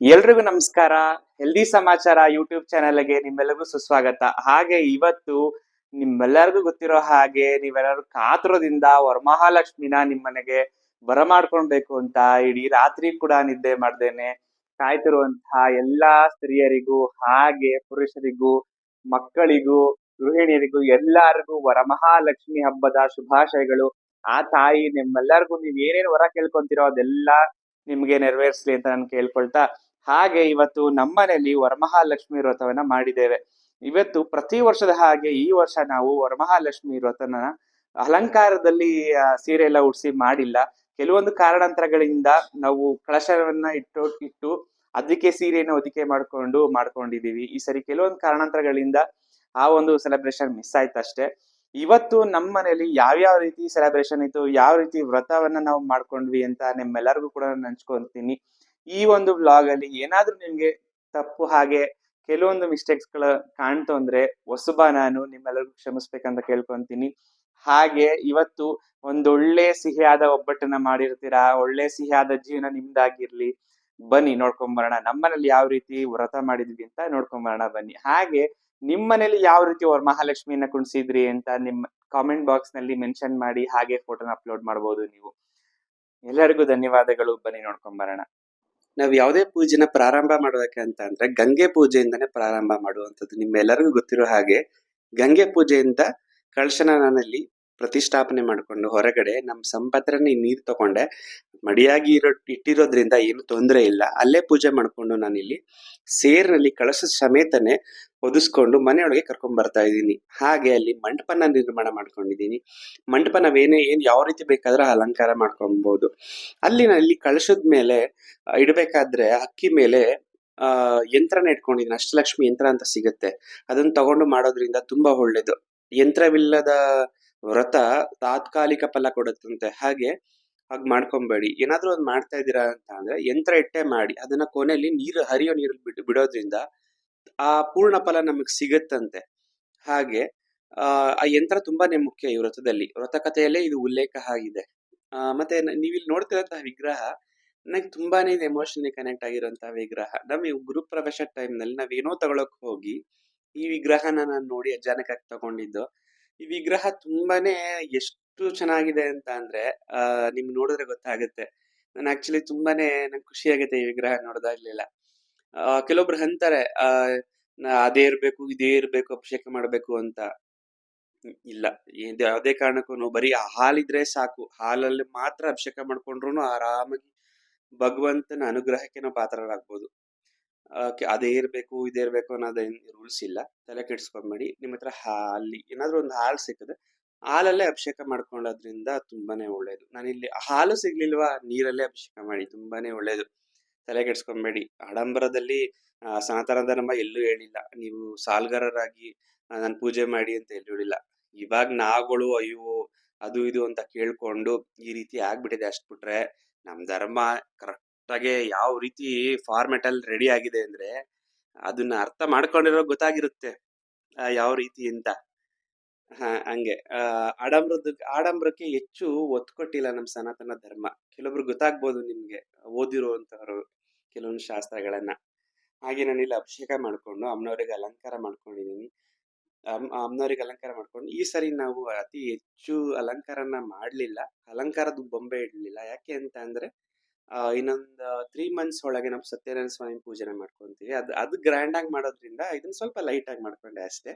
ಎಲ್ರಿಗೂ ನಮಸ್ಕಾರ. ಹೆಲ್ದಿ ಸಮಾಚಾರ ಯೂಟ್ಯೂಬ್ ಚಾನೆಲ್ಗೆ ನಿಮ್ಮೆಲ್ಲರಿಗೂ ಸುಸ್ವಾಗತ. ಹಾಗೆ ಇವತ್ತು ನಿಮ್ಮೆಲ್ಲರಿಗೂ ಗೊತ್ತಿರೋ ಹಾಗೆ ನೀವೆಲ್ಲರೂ ಕಾತುರದಿಂದ ವರಮಹಾಲಕ್ಷ್ಮಿನ ನಿಮ್ಮನೆಗೆ ಬರಮಾಡ್ಕೊಳ್ಬೇಕು ಅಂತ ಇಡೀ ರಾತ್ರಿ ಕೂಡ ನಿದ್ದೆ ಮಾಡ್ದೇನೆ. ಕಾಯ್ತಿರುವಂತಹ ಎಲ್ಲಾ ಸ್ತ್ರೀಯರಿಗೂ, ಹಾಗೆ ಪುರುಷರಿಗೂ, ಮಕ್ಕಳಿಗೂ, ಗೃಹಿಣಿಯರಿಗೂ, ಎಲ್ಲರಿಗೂ ವರಮಹಾಲಕ್ಷ್ಮಿ ಹಬ್ಬದ ಶುಭಾಶಯಗಳು. ಆ ತಾಯಿ ನಿಮ್ಮೆಲ್ಲರಿಗೂ ನೀವ್ ಏನೇನು ವರ ಕೇಳ್ಕೊಂತೀರೋ ಅದೆಲ್ಲ ನಿಮ್ಗೆ ನೆರವೇರಿಸ್ಲಿ ಅಂತ ನಾನು ಕೇಳ್ಕೊಳ್ತಾ ಹಾಗೆ ಇವತ್ತು ನಮ್ಮನೆಯಲ್ಲಿ ವರಮಹಾಲಕ್ಷ್ಮಿ ವ್ರತವನ್ನ ಮಾಡಿದ್ದೇವೆ. ಇವತ್ತು ಪ್ರತಿ ವರ್ಷದ ಹಾಗೆ ಈ ವರ್ಷ ನಾವು ವರಮಹಾಲಕ್ಷ್ಮಿ ವ್ರತನ ಅಲಂಕಾರದಲ್ಲಿ ಸೀರೆ ಎಲ್ಲ ಉಡ್ಸಿ ಮಾಡಿಲ್ಲ. ಕೆಲವೊಂದು ಕಾರಣಾಂತರಗಳಿಂದ ನಾವು ಕಳಶವನ್ನ ಇಟ್ಟು ಇಟ್ಟು ಅದಕ್ಕೆ ಸೀರೆಯನ್ನು ಹೊದಿಕೆ ಮಾಡ್ಕೊಂಡು ಮಾಡ್ಕೊಂಡಿದೀವಿ ಈ ಸರಿ ಕೆಲವೊಂದು ಕಾರಣಾಂತರಗಳಿಂದ ಆ ಒಂದು ಸೆಲೆಬ್ರೇಷನ್ ಮಿಸ್ ಆಯ್ತು ಅಷ್ಟೇ ಇವತ್ತು ನಮ್ಮ ಯಾವ ಯಾವ್ಯಾವ ರೀತಿ ಸೆಲೆಬ್ರೇಷನ್ ಇತ್ತು, ಯಾವ ರೀತಿ ವ್ರತವನ್ನ ನಾವು ಮಾಡ್ಕೊಂಡ್ವಿ ಅಂತ ನಿಮ್ಮೆಲ್ಲರಿಗೂ ಕೂಡ ನಾನು ಹಂಚ್ಕೊಂತೀನಿ ಈ ಒಂದು ಬ್ಲಾಗ್ ಅಲ್ಲಿ ಏನಾದ್ರೂ ನಿಮ್ಗೆ ತಪ್ಪು ಹಾಗೆ ಕೆಲವೊಂದು ಮಿಸ್ಟೇಕ್ಸ್ಗಳ ಕಾಣ್ತು ಅಂದ್ರೆ ಹೊಸಬ ನಾನು ನಿಮ್ಮೆಲ್ಲರಿಗೂ ಕ್ಷಮಿಸ್ಬೇಕಂತ ಕೇಳ್ಕೊಂತೀನಿ. ಹಾಗೆ ಇವತ್ತು ಒಂದೊಳ್ಳೆ ಸಿಹಿಯಾದ ಒಬ್ಬಟ್ಟನ್ನ ಮಾಡಿರ್ತೀರಾ? ಒಳ್ಳೆ ಸಿಹಿಯಾದ ಜೀವನ ನಿಮ್ದಾಗಿರ್ಲಿ. ಬನ್ನಿ, ನೋಡ್ಕೊಂಡ್ ಬರೋಣ. ನಮ್ಮನೇಲಿ ಯಾವ ರೀತಿ ವ್ರತ ಮಾಡಿದ್ವಿ ಅಂತ ನೋಡ್ಕೊಂಡ್ ಬರೋಣ, ಬನ್ನಿ. ಹಾಗೆ ನಿಮ್ಮನೇಲಿ ಯಾವ ರೀತಿ ಮಹಾಲಕ್ಷ್ಮಿಯನ್ನ ಕುಣಿಸಿದ್ರಿ ಅಂತ ನಿಮ್ ಕಾಮೆಂಟ್ ಬಾಕ್ಸ್ನಲ್ಲಿ ಮೆನ್ಷನ್ ಮಾಡಿ ಹಾಗೆ ಫೋಟೋನ ಅಪ್ಲೋಡ್ ಮಾಡಬಹುದು ನೀವು. ಎಲ್ಲರಿಗೂ ಧನ್ಯವಾದಗಳು. ಬನ್ನಿ, ನೋಡ್ಕೊಂಡ್ ಬರೋಣ. ನಾವ್ ಯಾವುದೇ ಪೂಜೆನ ಪ್ರಾರಂಭ ಮಾಡ್ಬೇಕಂತ ಅಂದ್ರೆ ಗಂಗೆ ಪೂಜೆಯಿಂದನೇ ಪ್ರಾರಂಭ ಮಾಡುವಂಥದ್ದು ನಿಮ್ಮೆಲ್ಲರಿಗೂ ಗೊತ್ತಿರೋ ಹಾಗೆ ಗಂಗೆ ಪೂಜೆಯಿಂದ ಕಳಶನ ನಾನಲ್ಲಿ ಪ್ರತಿಷ್ಠಾಪನೆ ಮಾಡಿಕೊಂಡು ಹೊರಗಡೆ ನಮ್ಮ ಸಂಪತ್ರನೇ ನೀರು ತಗೊಂಡೆ. ಮಡಿಯಾಗಿ ಇರೋ ಇಟ್ಟಿರೋದ್ರಿಂದ ಏನು ತೊಂದರೆ ಇಲ್ಲ. ಅಲ್ಲೇ ಪೂಜೆ ಮಾಡಿಕೊಂಡು ನಾನಿಲ್ಲಿ ಸೇರ್ನಲ್ಲಿ ಕಳಶ ಸಮೇತನೆ ಒದಿಸ್ಕೊಂಡು ಮನೆಯೊಳಗೆ ಕರ್ಕೊಂಡ್ ಬರ್ತಾ ಇದ್ದೀನಿ. ಹಾಗೆ ಅಲ್ಲಿ ಮಂಟಪನ ನಿರ್ಮಾಣ ಮಾಡ್ಕೊಂಡಿದ್ದೀನಿ. ಮಂಟಪ ನಾವೇನೇ ಏನ್ ಯಾವ ರೀತಿ ಬೇಕಾದ್ರೆ ಅಲಂಕಾರ ಮಾಡ್ಕೊಬಹುದು ಅಲ್ಲಿ ಅಲ್ಲಿ ಕಳಶದ ಮೇಲೆ ಇಡಬೇಕಾದ್ರೆ ಅಕ್ಕಿ ಮೇಲೆ ಯಂತ್ರನ ಇಟ್ಕೊಂಡಿದ್ದೀನಿ. ಅಷ್ಟಲಕ್ಷ್ಮಿ ಯಂತ್ರ ಅಂತ ಸಿಗುತ್ತೆ. ಅದನ್ನ ತಗೊಂಡು ಮಾಡೋದ್ರಿಂದ ತುಂಬಾ ಒಳ್ಳೇದು. ಯಂತ್ರವಿಲ್ಲದ ವ್ರತ ತಾತ್ಕಾಲಿಕ ಫಲ ಕೊಡುತ್ತಂತೆ. ಹಾಗೆ ಹಾಗೆ ಮಾಡ್ಕೊಂಬೇಡಿ. ಏನಾದ್ರೂ ಒಂದ್ ಮಾಡ್ತಾ ಇದ್ದೀರಾ ಅಂತ ಅಂದ್ರೆ ಯಂತ್ರ ಇಟ್ಟೆ ಮಾಡಿ. ಅದನ್ನ ಕೊನೆಯಲ್ಲಿ ನೀರು, ಹರಿಯೋ ನೀರಲ್ಲಿ ಬಿಟ್ಟು ಬಿಡೋದ್ರಿಂದ ಆ ಪೂರ್ಣ ಫಲ ನಮಗೆ ಸಿಗತ್ತಂತೆ. ಹಾಗೆ, ಆ ಯಂತ್ರ ತುಂಬಾನೇ ಮುಖ್ಯ ಈ ವ್ರತದಲ್ಲಿ ವ್ರತ ಕಥೆಯಲ್ಲೇ ಇದು ಉಲ್ಲೇಖ ಆಗಿದೆ. ಮತ್ತೆ ನೀವಿಲ್ಲಿ ನೋಡ್ತಿರೋಂತಹ ವಿಗ್ರಹ ನನಗೆ ತುಂಬಾನೇ ಇದು ಎಮೋಷನಲಿ ಕನೆಕ್ಟ್ ಆಗಿರೋಂತಹ ವಿಗ್ರಹ. ನಮಗೆ ಗುರು ಪ್ರವೇಶ ಟೈಮ್ನಲ್ಲಿ ನಲ್ಲಿ ನಾವೇನೋ ತಗೊಳಕ್ ಹೋಗಿ, ಈ ವಿಗ್ರಹನ ನಾನು ನೋಡಿ ಅಜಾನಕಾಗಿ ತಗೊಂಡಿದ್ದು, ಈ ವಿಗ್ರಹ ತುಂಬಾನೇ ಎಷ್ಟು ಚೆನ್ನಾಗಿದೆ ಅಂತ ಅಂದ್ರೆ, ಆ ನಿಮ್ ನೋಡಿದ್ರೆ ಗೊತ್ತಾಗುತ್ತೆ. ನಾನು ಆಕ್ಚುಲಿ ತುಂಬಾನೇ ನಂಗೆ ಖುಷಿ ಆಗುತ್ತೆ ಈ ವಿಗ್ರಹ ನೋಡ್ದಾಗ್ಲಿಲ್ಲ. ಕೆಲವೊಬ್ರು ಅಂತಾರೆ, ಆ ಅದೇ ಇರ್ಬೇಕು, ಇದೇ ಇರ್ಬೇಕು, ಅಭಿಷೇಕ ಮಾಡ್ಬೇಕು ಅಂತ. ಇಲ್ಲ. ಯಾವುದೇ ಕಾರಣಕ್ಕೂ ಬರೀ ಹಾಲಿದ್ರೆ ಸಾಕು. ಹಾಲಲ್ಲಿ ಮಾತ್ರ ಅಭಿಷೇಕ ಮಾಡ್ಕೊಂಡ್ರು ಆರಾಮಾಗಿ ಭಗವಂತನ ಅನುಗ್ರಹಕ್ಕೆ ನಾವು ಪಾತ್ರರಾಗ್ಬೋದು. ಅದೇ ಇರಬೇಕು, ಇದೇ ಇರಬೇಕು ಅನ್ನೋದೇನು ರೂಲ್ಸ್ ಇಲ್ಲ. ತಲೆ ಕೆಡಿಸ್ಕೊಂಬೇಡಿ ನಿಮ್ಮ ಹತ್ರ ಹಾಲಿ, ಏನಾದ್ರೂ ಒಂದು ಹಾಲು ಸಿಕ್ಕಿದ್ರೆ ಹಾಲಲ್ಲೇ ಅಭಿಷೇಕ ಮಾಡ್ಕೊಳ್ಳೋದ್ರಿಂದ ತುಂಬಾನೇ ಒಳ್ಳೇದು. ನಾನಿಲ್ಲಿ ಹಾಲು ಸಿಗ್ಲಿಲ್ವಾ? ನೀರಲ್ಲೇ ಅಭಿಷೇಕ ಮಾಡಿ, ತುಂಬಾನೇ ಒಳ್ಳೇದು. ತಲೆ ಕೆಡಿಸ್ಕೊಂಬೇಡಿ ಆಡಂಬರದಲ್ಲಿ ಸನಾತನ ಧರ್ಮ ಎಲ್ಲೂ ಹೇಳಿಲ್ಲ. ನೀವು ಸಾಲ್ಗಾರರಾಗಿ ನಾನು ಪೂಜೆ ಮಾಡಿ ಅಂತ ಎಲ್ಲೂ ಹೇಳಿಲ್ಲ. ಇವಾಗ ನಾಗಳು ಅಯ್ಯೋ, ಅದು ಇದು ಅಂತ ಕೇಳ್ಕೊಂಡು ಈ ರೀತಿ ಆಗ್ಬಿಟ್ಟಿದೆ ಅಷ್ಟು ಬಿಟ್ರೆ ನಮ್ಮ ಧರ್ಮ ಕರೆಕ್ಟ್ ಆಗಿ ಯಾವ ರೀತಿ ಫಾರ್ಮೆಟ್ ಅಲ್ಲಿ ರೆಡಿ ಆಗಿದೆ ಅಂದ್ರೆ, ಅದನ್ನ ಅರ್ಥ ಮಾಡ್ಕೊಂಡಿರೋ ಗೊತ್ತಾಗಿರುತ್ತೆ ಯಾವ ರೀತಿ ಅಂತ. ಹಾ ಹಂಗೆ. ಆ, ಆಡಂಬರದ ಆಡಂಬರಕ್ಕೆ ಹೆಚ್ಚು ಒತ್ತು ಕೊಟ್ಟಿಲ್ಲ ನಮ್ಮ ಸನಾತನ ಧರ್ಮ. ಕೆಲವೊಬ್ರು ಗೊತ್ತಾಗ್ಬೋದು ನಿಮ್ಗೆ ಓದಿರುವಂತವ್ರು ಕೆಲವೊಂದು ಶಾಸ್ತ್ರಗಳನ್ನ. ಹಾಗೆ ನಾನಿಲ್ಲಿ ಅಭಿಷೇಕ ಮಾಡ್ಕೊಂಡು ಅಮ್ಮನವರಿಗೆ ಅಲಂಕಾರ ಮಾಡ್ಕೊಂಡಿದ್ದೀನಿ ಅಮ್ ಅಮ್ಮನವರಿಗೆ ಅಲಂಕಾರ ಮಾಡ್ಕೊಂಡು ಈ ಸರಿ ನಾವು ಅತಿ ಹೆಚ್ಚು ಅಲಂಕಾರನ ಮಾಡ್ಲಿಲ್ಲ. ಅಲಂಕಾರದ ಬೊಂಬೆ ಇಡ್ಲಿಲ್ಲ. ಯಾಕೆ ಅಂತ ಅಂದ್ರೆ ಇನ್ನೊಂದು ತ್ರೀ ಮಂತ್ಸ್ ಒಳಗೆ ನಾವು ಸತ್ಯನಾರಾಯಣ ಸ್ವಾಮಿ ಪೂಜೆನ ಮಾಡ್ಕೊಂತೀವಿ. ಅದು ಅದು ಗ್ರ್ಯಾಂಡ್ ಆಗಿ ಮಾಡೋದ್ರಿಂದ ಇದನ್ನ ಸ್ವಲ್ಪ ಲೈಟ್ ಆಗಿ ಮಾಡ್ಕೊಂಡೆ ಅಷ್ಟೇ.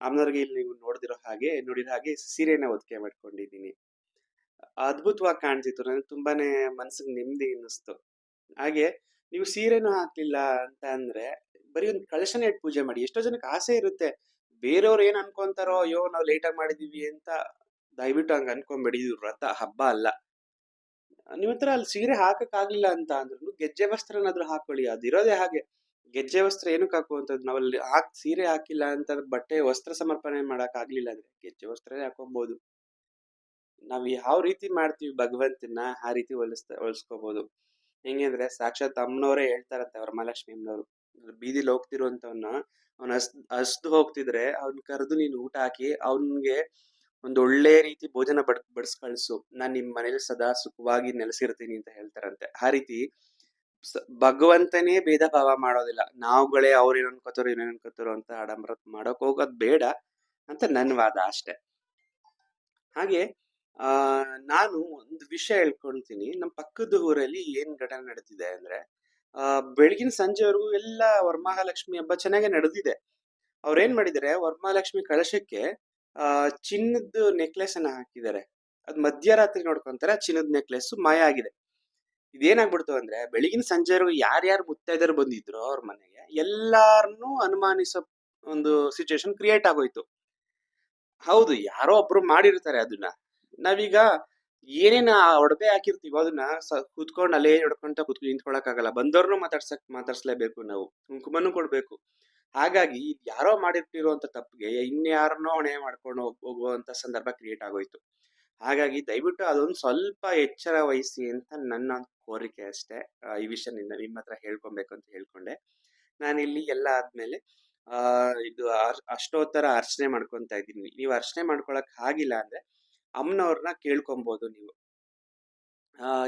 ಅಮ್ಮನವ್ರಿಗೆ ಇಲ್ಲಿ ನೀವು ನೋಡಿದಿರೋ ಹಾಗೆ, ನೋಡಿರೋ ಹಾಗೆ ಸೀರೆನ ಹೊದಿಕೆ ಮಾಡ್ಕೊಂಡಿದ್ದೀನಿ. ಅದ್ಭುತವಾಗಿ ಕಾಣ್ತಿತ್ತು. ನನಗೆ ತುಂಬಾನೇ ಮನ್ಸಿಗೆ ನೆಮ್ಮದಿ ಅನ್ನಿಸ್ತು. ಹಾಗೆ ನೀವು ಸೀರೆನೂ ಹಾಕ್ಲಿಲ್ಲ ಅಂತ ಅಂದ್ರೆ ಬರೀ ಒಂದು ಕಳಶನ ಇಟ್ಟು ಪೂಜೆ ಮಾಡಿ. ಎಷ್ಟೋ ಜನಕ್ಕೆ ಆಸೆ ಇರುತ್ತೆ. ಬೇರೆಯವ್ರು ಏನ್ ಅನ್ಕೊಂತಾರೋ ಅಯ್ಯೋ ನಾವು ಲೇಟ್ ಆಗಿ ಮಾಡಿದೀವಿ ಅಂತ ದಯವಿಟ್ಟು ಹಂಗ ಅನ್ಕೊಂಬೇಡಿ. ಇದು ವ್ರತ, ಹಬ್ಬ ಅಲ್ಲ. ನಿಮ್ಮ ಹತ್ರ ಅಲ್ಲಿ ಸೀರೆ ಹಾಕಕ್ ಆಗ್ಲಿಲ್ಲ ಅಂತ ಅಂದ್ರೂ ಗೆಜ್ಜೆ ವಸ್ತ್ರನಾದ್ರೂ ಹಾಕೊಳ್ಳಿ. ಅದಿರೋದೇ ಹಾಗೆ. ಗೆಜ್ಜೆ ವಸ್ತ್ರ ಏನಕ್ಕೆ ಹಾಕುವಂಥದ್ದು? ನಾವಲ್ಲಿ ಹಾಕಿ, ಸೀರೆ ಹಾಕಿಲ್ಲ ಅಂತ ಬಟ್ಟೆ ವಸ್ತ್ರ ಸಮರ್ಪಣೆ ಮಾಡಕ್ ಅಂದರೆ ಗೆಜ್ಜೆ ವಸ್ತ್ರನೇ ಹಾಕೊಬಹುದು ನಾವು ಯಾವ ರೀತಿ ಮಾಡ್ತೀವಿ ಭಗವಂತನ ಆ ರೀತಿ ಹೊಲಿಸ್ತಾ, ಹೊಲಿಸ್ಕೋಬೋದು. ಹೆಂಗೆ ಅಂದರೆ ಸಾಕ್ಷಾತ್ ಅಮ್ಮನವರೇ ಹೇಳ್ತಾರಂತೆ ವರಮಹಾಲಕ್ಷ್ಮಿ ಅಮ್ಮನವರು. ಬೀದಿಲಿ ಹೋಗ್ತಿರುವಂತವನ್ನ ಅವ್ನ ಹಸ್, ಹಸ್ದು ಹೋಗ್ತಿದ್ರೆ ಅವ್ನ ಕರೆದು ನೀನು ಊಟ ಹಾಕಿ ಅವನಿಗೆ ಒಂದು ಒಳ್ಳೆ ರೀತಿ ಭೋಜನ ಬಡ್ ಬಡ್ಸ್ ಕಳ್ಸು ನಾನ್ ನಿಮ್ ಮನೇಲಿ ಸದಾ ಸುಖವಾಗಿ ನೆಲೆಸಿರ್ತೀನಿ ಅಂತ ಹೇಳ್ತಾರಂತೆ. ಆ ರೀತಿ ಭಗವಂತನೇ ಭೇದ ಭಾವ ಮಾಡೋದಿಲ್ಲ. ನಾವುಗಳೇ ಅವ್ರು ಏನ್ ಅನ್ಕೋತಾರೋ ಏನೇನ್ ಅನ್ಕೋತಾರೋ ಅಂತ ಆಡಂಬರ ಮಾಡೋಕ್ ಹೋಗೋದ್ ಬೇಡ ಅಂತ ನನ್ ವಾದ ಅಷ್ಟೆ. ಹಾಗೆ, ಆ, ನಾನು ಒಂದು ವಿಷಯ ಹೇಳ್ಕೊಳ್ತೀನಿ ನಮ್ಮ ಪಕ್ಕದ ಊರಲ್ಲಿ ಏನ್ ಘಟನೆ ನಡೆದಿದೆ ಅಂದ್ರೆ, ಆ, ಬೆಳಗಿನ ಸಂಜೆವರೆಗೂ ಎಲ್ಲ ವರಮಹಾಲಕ್ಷ್ಮಿ ಹಬ್ಬ ಚೆನ್ನಾಗೆ ನಡೆದಿದೆ. ಅವ್ರೇನ್ ಮಾಡಿದಾರೆ, ವರ್ಮಹಾಲಕ್ಷ್ಮಿ ಕಳಶಕ್ಕೆ ಆ, ಚಿನ್ನದ ನೆಕ್ಲೆಸ್ ಅನ್ನ ಹಾಕಿದ್ದಾರೆ ಅದ್ ಮಧ್ಯರಾತ್ರಿ ನೋಡ್ಕೊಂತಾರೆ, ಚಿನ್ನದ ನೆಕ್ಲೆಸ್ ಮಾಯ ಆಗಿದೆ. ಇದೇನಾಗ್ಬಿಡ್ತು ಅಂದ್ರೆ ಬೆಳಗಿನ ಸಂಜೆವರೆಗೂ ಯಾರ್ಯಾರು ಮುತ್ತೈದರು ಬಂದಿದ್ರು ಅವ್ರ ಮನೆಗೆ ಎಲ್ಲಾರನ್ನೂ ಅನುಮಾನಿಸೋ ಒಂದು ಸಿಚುವೇಶನ್ ಕ್ರಿಯೇಟ್ ಆಗೋಯ್ತು. ಹೌದು, ಯಾರೋ ಒಬ್ರು ಮಾಡಿರ್ತಾರೆ ಅದನ್ನ. ನಾವೀಗ ಏನೇನ ಒಡವೆ ಹಾಕಿರ್ತೀವೋ ಅದನ್ನ ಕುತ್ಕೊಂಡು ಅಲ್ಲೇ ಹೊಡ್ಕೊಂತ ಕುತ್ಕೊ, ನಿಂತ್ಕೊಳಕ್ಕಾಗಲ್ಲ. ಬಂದವ್ರನ್ನೂ ಮಾತಾಡ್ಸಕ್, ಮಾತಾಡ್ಸ್ಲೇಬೇಕು ನಾವು. ಕುಂಕುಮನೂ ಕೊಡ್ಬೇಕು. ಹಾಗಾಗಿ ಯಾರೋ ಮಾಡಿರ್ತಿರುವಂತ ತಪ್ಪಿಗೆ ಇನ್ಯಾರನ್ನೋ ಹೊಣೆ ಮಾಡ್ಕೊಂಡು ಹೋಗ್- ಹೋಗುವಂತ ಸಂದರ್ಭ ಕ್ರಿಯೇಟ್ ಆಗೋಯ್ತು. ಹಾಗಾಗಿ ದಯವಿಟ್ಟು ಅದೊಂದು ಸ್ವಲ್ಪ ಎಚ್ಚರ ವಹಿಸಿ ಅಂತ ನನ್ನ ಕೋರಿಕೆ ಅಷ್ಟೇ. ಈ ವಿಷಯ ನಿನ್ನ ನಿಮ್ಮ ಹತ್ರ ಹೇಳ್ಕೊಬೇಕು ಅಂತ ಹೇಳ್ಕೊಂಡೆ. ನಾನಿಲ್ಲಿ ಎಲ್ಲ ಆದ್ಮೇಲೆ ಇದು ಅಷ್ಟೋತ್ತರ ಅರ್ಚನೆ ಮಾಡ್ಕೊಂತ ಇದ್ದೀನಿ. ನೀವು ಅರ್ಚನೆ ಮಾಡ್ಕೊಳಕ್ ಆಗಿಲ್ಲ ಅಂದ್ರೆ ಅಮ್ಮನವ್ರನ್ನ ಕೇಳ್ಕೊಬಹುದು ನೀವು.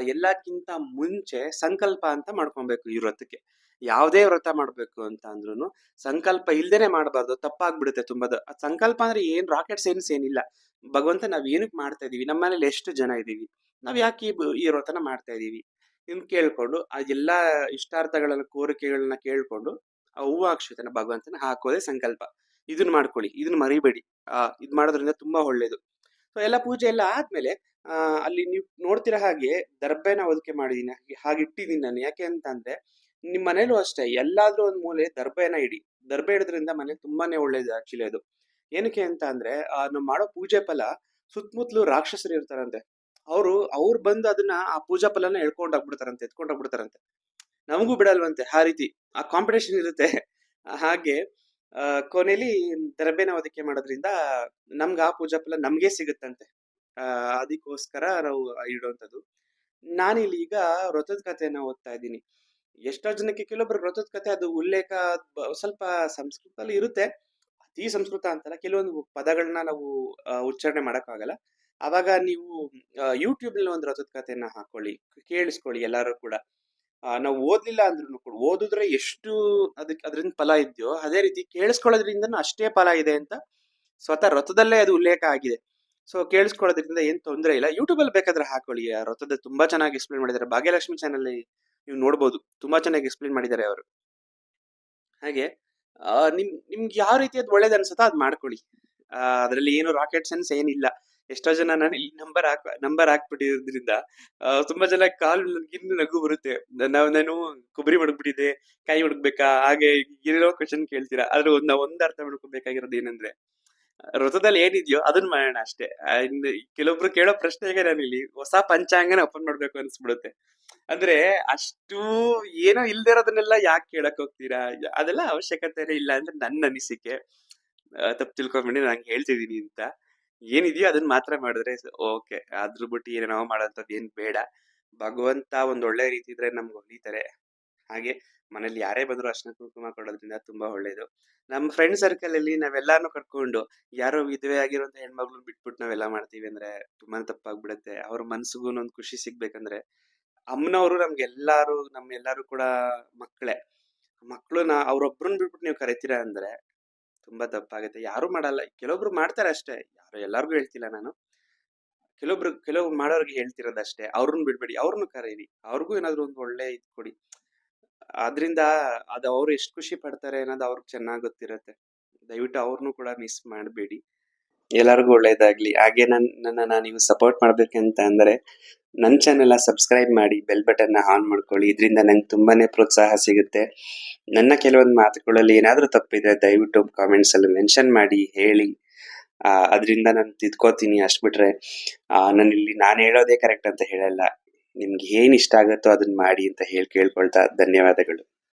ಎಲ್ಲಕ್ಕಿಂತ ಮುಂಚೆ ಸಂಕಲ್ಪ ಅಂತ ಮಾಡ್ಕೊಬೇಕು ಈ ವ್ರತಕ್ಕೆ. ಯಾವುದೇ ವ್ರತ ಮಾಡಬೇಕು ಅಂತ ಅಂದ್ರೂ ಸಂಕಲ್ಪ ಇಲ್ದೇನೆ ಮಾಡಬಾರ್ದು, ತಪ್ಪಾಗ್ಬಿಡುತ್ತೆ ತುಂಬಾ ಸಂಕಲ್ಪ ಅಂದ್ರೆ ಏನು ರಾಕೆಟ್ ಸೈನ್ಸ್ ಏನಿಲ್ಲ. ಭಗವಂತ ನಾವ್ ಏನಕ್ಕೆ ಮಾಡ್ತಾ ಇದೀವಿ? ನಮ್ಮ ಮನೇಲಿ ಎಷ್ಟು ಜನ ಇದೀವಿ? ನಾವ್ ಯಾಕೆ ಈ ವ್ರತನ ಮಾಡ್ತಾ ಇದೀವಿ? ನಿಮ್ ಕೇಳ್ಕೊಂಡು ಆ ಎಲ್ಲಾ ಇಷ್ಟಾರ್ಥಗಳನ್ನ, ಕೋರಿಕೆಗಳನ್ನ ಕೇಳ್ಕೊಂಡು ಆ ಹೂವು ಅಕ್ಷತನ ಭಗವಂತನ ಹಾಕೋದೇ ಸಂಕಲ್ಪ. ಇದನ್ನ ಮಾಡ್ಕೊಳ್ಳಿ ಇದನ್ನ ಮರಿಬೇಡಿ. ಆ, ಇದ್ ಮಾಡೋದ್ರಿಂದ ತುಂಬಾ ಒಳ್ಳೇದು. ಸೊ ಎಲ್ಲ ಪೂಜೆ ಎಲ್ಲ ಆದ್ಮೇಲೆ ಅಲ್ಲಿ ನೀವು ನೋಡ್ತಿರೋ ಹಾಗೆ ದರ್ಬೆನ ಒದಕೆ ಮಾಡಿದ್ದೀನಿ ಹಾಗೆ ಇಟ್ಟಿದ್ದೀನಿ ನಾನು. ಯಾಕೆ ಅಂತ ಅಂದ್ರೆ ನಿಮ್ ಮನೇಲೂ ಅಷ್ಟೇ, ಎಲ್ಲಾದ್ರೂ ಒಂದ್ ಮೂಲೆ ದರ್ಬೆನ ಇಡಿ. ದರ್ಬೆ ಇಡೋದ್ರಿಂದ ಮನೆ ತುಂಬಾನೇ ಒಳ್ಳೇದು ಆಕ್ಚುಲಿ ಅದು. ಏನಕ್ಕೆ ಅಂತ ಅಂದ್ರೆ ನಾವು ಮಾಡೋ ಪೂಜೆ ಫಲ ಸುತ್ತಮುತ್ತಲು ರಾಕ್ಷಸರು ಇರ್ತಾರಂತೆ. ಅವರು, ಅವ್ರು ಬಂದು ಅದನ್ನ ಆ ಪೂಜಾ ಫಲನ ಎಳ್ಕೊಂಡೋಗ್ಬಿಡ್ತಾರಂತೆ ಎತ್ಕೊಂಡೋಗ್ಬಿಡ್ತಾರಂತೆ ನಮಗೂ ಬಿಡಲ್ವಂತೆ, ಆ ರೀತಿ. ಆ ಕಾಂಪಿಟೇಷನ್ ಇರುತ್ತೆ. ಹಾಗೆ ಆ, ಕೊನೆಲಿ ದರ್ಬೆನ ಒದಕೆ ಮಾಡೋದ್ರಿಂದ ನಮ್ಗೆ ಆ ಪೂಜಾ ಫಲ ನಮ್ಗೆ ಸಿಗುತ್ತಂತೆ. ಅದಕ್ಕೋಸ್ಕರ ನಾವು ಇಡುವಂಥದ್ದು ನಾನಿಲ್ಲಿ ಈಗ ವ್ರತದ ಕಥೆಯನ್ನ ಓದ್ತಾ ಇದ್ದೀನಿ. ಎಷ್ಟೋ ಜನಕ್ಕೆ ಕೆಲವೊಬ್ರು ವ್ರತದ ಕಥೆ ಅದು ಉಲ್ಲೇಖ ಸ್ವಲ್ಪ ಸಂಸ್ಕೃತದಲ್ಲಿ ಇರುತ್ತೆ. ಅತಿ ಸಂಸ್ಕೃತ ಅಂತಲ್ಲ, ಕೆಲವೊಂದು ಪದಗಳನ್ನ ನಾವು ಉಚ್ಚಾರಣೆ ಮಾಡೋಕ್ಕಾಗಲ್ಲ. ಆವಾಗ ನೀವು ಯೂಟ್ಯೂಬ್ನಲ್ಲಿ ಒಂದು ವ್ರತದ ಕಥೆಯನ್ನು ಹಾಕೊಳ್ಳಿ, ಕೇಳಿಸ್ಕೊಳ್ಳಿ ಎಲ್ಲರೂ ಕೂಡ. ನಾವು ಓದ್ಲಿಲ್ಲ ಅಂದ್ರೂ ಕೂಡ, ಓದಿದ್ರೆ ಎಷ್ಟು ಅದಕ್ಕೆ ಅದರಿಂದ ಫಲ ಇದೆಯೋ, ಅದೇ ರೀತಿ ಕೇಳಿಸ್ಕೊಳ್ಳೋದ್ರಿಂದ ಅಷ್ಟೇ ಫಲ ಇದೆ ಅಂತ ಸ್ವತಃ ರಥದಲ್ಲೇ ಅದು ಉಲ್ಲೇಖ ಆಗಿದೆ. ಸೊ ಕೇಳಿಸ್ಕೊಳ್ಳೋದ್ರಿಂದ ಏನ್ ತೊಂದರೆ ಇಲ್ಲ. ಯೂಟ್ಯೂಬಲ್ಲಿ ಬೇಕಾದ್ರೆ ಹಾಕೊಳ್ಳಿ. ಆ ರಥದ ತುಂಬಾ ಚೆನ್ನಾಗಿ ಎಕ್ಸ್ಪ್ಲೇನ್ ಮಾಡಿದ್ದಾರೆ. ಭಾಗ್ಯಲಕ್ಷ್ಮಿ ಚಾನಲ್ ನೀವು ನೋಡ್ಬೋದು. ತುಂಬಾ ಚೆನ್ನಾಗಿ ಎಕ್ಸ್ಪ್ಲೇನ್ ಮಾಡಿದ್ದಾರೆ ಅವರು. ಹಾಗೆ ನಿಮ್, ನಿಮ್ಗೆ ಯಾವ ರೀತಿ ಅದು ಒಳ್ಳೇದು ಅನ್ಸುತ್ತೋ ಅದು ಮಾಡ್ಕೊಳ್ಳಿ. ಅದರಲ್ಲಿ ಏನು ರಾಕೆಟ್ ಸೆನ್ಸ್ ಏನಿಲ್ಲ. ಎಷ್ಟೋ ಜನ ನಾನು ಇಲ್ಲಿ ನಂಬರ್ ಹಾಕ್ ನಂಬರ್ ಹಾಕ್ಬಿಟ್ಟಿರೋದ್ರಿಂದ ತುಂಬಾ ಜನ ಕಾಲ್ ಇನ್ನು ನಗು ಬರುತ್ತೆ. ನಾವು, ನಾನು ಕೊಬ್ಬರಿ ಮಡಗ್ಬಿಟ್ಟಿದೆ ಕೈ ಹುಡುಕ್ಬೇಕಾ ಹಾಗೆ ಏನೇನೋ ಕ್ವಶನ್ ಕೇಳ್ತೀರಾ? ಆದ್ರೆ ಒಂದ್, ನಾವ್ ಒಂದ್ ಅರ್ಥ ಮಾಡ್ಕೋಬೇಕಾಗಿರೋದು ಏನಂದ್ರೆ ವ್ರತದಲ್ಲಿ ಏನಿದೆಯೋ ಅದನ್ನ ಮಾಡೋಣ ಅಷ್ಟೇ. ಕೆಲವೊಬ್ರು ಕೇಳೋ ಪ್ರಶ್ನೆಗೆ ನಾನು ಇಲ್ಲಿ ಹೊಸ ಪಂಚಾಂಗನ ಓಪನ್ ಮಾಡ್ಬೇಕು ಅನ್ಸ್ಬಿಡುತ್ತೆ. ಅಂದ್ರೆ ಅಷ್ಟು ಏನೋ ಇಲ್ದೇ ಇರೋದನ್ನೆಲ್ಲ ಯಾಕೆ ಕೇಳಕ್ ಹೋಗ್ತೀರಾ? ಅದೆಲ್ಲ ಅವಶ್ಯಕತೆನೇ ಇಲ್ಲ ಅಂದ್ರೆ ನನ್ನ ಅನಿಸಿಕೆ. ತಪ್ಪು ತಿಳ್ಕೊಂಬಿಡಿ ನಂಗೆ ಹೇಳ್ತಿದೀನಿ ಅಂತ. ಏನಿದೆಯೋ ಅದನ್ನ ಮಾತ್ರ ಮಾಡಿದ್ರೆ ಓಕೆ ಅದ್ರ ಬಿಟ್ಟು ಏನೇನೋ ಮಾಡೋಂಥದ್ದು ಏನು ಬೇಡ. ಭಗವಂತ ಒಂದು ಒಳ್ಳೆ ರೀತಿ ಇದ್ರೆ ನಮ್ಗೆ ಹೊಲಿತಾರೆ ಹಾಗೆ ಮನೇಲಿ ಯಾರೇ ಬಂದ್ರು ಅರ್ಶನ ಕುಂಕುಮ ಕೊಡೋದ್ರಿಂದ ತುಂಬಾ ಒಳ್ಳೇದು. ನಮ್ಮ ಫ್ರೆಂಡ್ ಸರ್ಕಲ್ ಅಲ್ಲಿ ನಾವೆಲ್ಲಾನು ಕರ್ಕೊಂಡು ಯಾರೋ ವಿಧವೆ ಆಗಿರುವಂತ ಹೆಣ್ಮಗ್ಳು ಬಿಟ್ಬಿಟ್ಟು ನಾವೆಲ್ಲ ಮಾಡ್ತೀವಿ ಅಂದ್ರೆ ತುಂಬಾನೇ ತಪ್ಪಾಗ್ಬಿಡುತ್ತೆ. ಅವ್ರ ಮನ್ಸಿಗೂ ಒಂದು ಖುಷಿ ಸಿಗ್ಬೇಕಂದ್ರೆ ಅಮ್ಮನವರು ನಮ್ಗೆಲ್ಲಾರು ನಮ್ಗೆಲ್ಲಾರು ಕೂಡ ಮಕ್ಕಳೇ. ಮಕ್ಕಳನ್ನ ಅವ್ರೊಬ್ರನ್ನ ಬಿಟ್ಬಿಟ್ಟು ನೀವು ಕರಿತೀರಾ ಅಂದ್ರೆ ತುಂಬಾ ತಪ್ಪಾಗುತ್ತೆ ಯಾರು ಮಾಡಲ್ಲ. ಕೆಲವೊಬ್ರು ಮಾಡ್ತಾರೆ ಅಷ್ಟೇ. ಯಾರು ಎಲ್ಲರಿಗೂ ಹೇಳ್ತಿಲ್ಲ ನಾನು. ಕೆಲವೊಬ್ರು ಕೆಲವೊಬ್ರು ಮಾಡೋರಿಗೆ ಹೇಳ್ತಿರೋದಷ್ಟೇ. ಅವ್ರನ್ನ ಬಿಡ್ಬೇಡಿ. ಅವ್ರನ್ನೂ ಕರೀರಿ. ಅವ್ರಿಗೂ ಏನಾದ್ರು ಒಂದು ಒಳ್ಳೆ ಇದು ಕೊಡಿ. ಅದರಿಂದ ಅದು ಅವ್ರು ಎಷ್ಟು ಖುಷಿ ಪಡ್ತಾರೆ ಅನ್ನೋದು ಅವ್ರಿಗೆ ಚೆನ್ನಾಗಿ ಗೊತ್ತಿರುತ್ತೆ. ದಯವಿಟ್ಟು ಅವ್ರನ್ನೂ ಕೂಡ ಮಿಸ್ ಮಾಡಬೇಡಿ. ಎಲ್ಲರಿಗೂ ಒಳ್ಳೇದಾಗ್ಲಿ. ಹಾಗೆ ನನ್ನ ನಾನು ನೀವು ಸಪೋರ್ಟ್ ಮಾಡ್ಬೇಕಂತ ಅಂದ್ರೆ ನನ್ನ ಚಾನೆಲ್ ಸಬ್ಸ್ಕ್ರೈಬ್ ಮಾಡಿ ಬೆಲ್ ಬಟನ್ ಆನ್ ಮಾಡ್ಕೊಳ್ಳಿ. ಇದರಿಂದ ನಂಗೆ ತುಂಬಾನೇ ಪ್ರೋತ್ಸಾಹ ಸಿಗುತ್ತೆ. ನನ್ನ ಕೆಲವೊಂದು ಮಾತುಗಳಲ್ಲಿ ಏನಾದರೂ ತಪ್ಪಿದ್ರೆ ದಯವಿಟ್ಟು ಕಾಮೆಂಟ್ಸ್ ಅಲ್ಲಿ ಮೆನ್ಷನ್ ಮಾಡಿ, ಹೇಳಿ. ಅದರಿಂದ ನಾನು ತಿದ್ಕೋತೀನಿ ಅಷ್ಟು ಬಿಟ್ರೆ ನಾನು ಇಲ್ಲಿ ನಾನು ಹೇಳೋದೇ ಕರೆಕ್ಟ್ ಅಂತ ಹೇಳಲ್ಲ. ನಿಮ್ಗೆ ಏನು ಇಷ್ಟ ಆಗುತ್ತೋ ಅದನ್ನ ಮಾಡಿ ಅಂತ ಹೇಳಿ ಕೇಳ್ಕೊಳ್ತಾ ಧನ್ಯವಾದಗಳು.